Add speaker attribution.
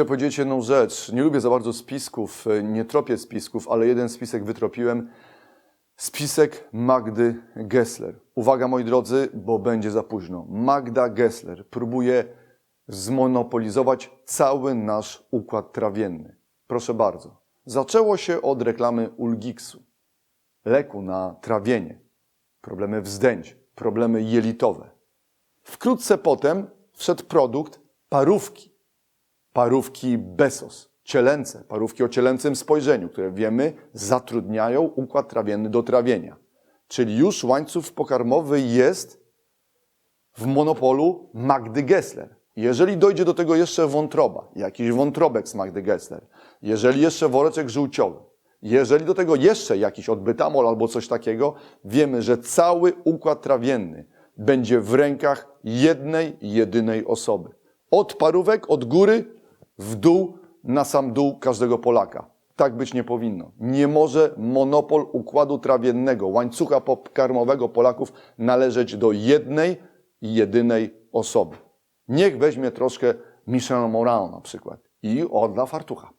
Speaker 1: Chcę powiedzieć jedną rzecz. Nie lubię za bardzo spisków, e, nie tropię spisków, ale jeden spisek wytropiłem. Spisek Magdy Gessler. Uwaga, moi drodzy, bo będzie za późno. Magda Gessler próbuje zmonopolizować cały nasz układ trawienny. Proszę bardzo. Zaczęło się od reklamy Ulgiksu, leku na trawienie, problemy wzdęć, problemy jelitowe. Wkrótce potem wszedł produkt parówki. Parówki Besos, cielęce, parówki o cielęcym spojrzeniu, które wiemy zatrudniają układ trawienny do trawienia. Czyli już łańcuch pokarmowy jest w monopolu Magdy Gessler. Jeżeli dojdzie do tego jeszcze wątroba, jakiś wątrobek z Magdy Gessler, jeżeli jeszcze woreczek żółciowy, jeżeli do tego jeszcze jakiś odbytamol albo coś takiego, wiemy, że cały układ trawienny będzie w rękach jednej, jedynej osoby. Od parówek, od góry w dół, na sam dół każdego Polaka. Tak być nie powinno. Nie może monopol układu trawiennego, łańcucha pokarmowego Polaków należeć do jednej i jedynej osoby. Niech weźmie troszkę Michel Moran na przykład i odda fartucha.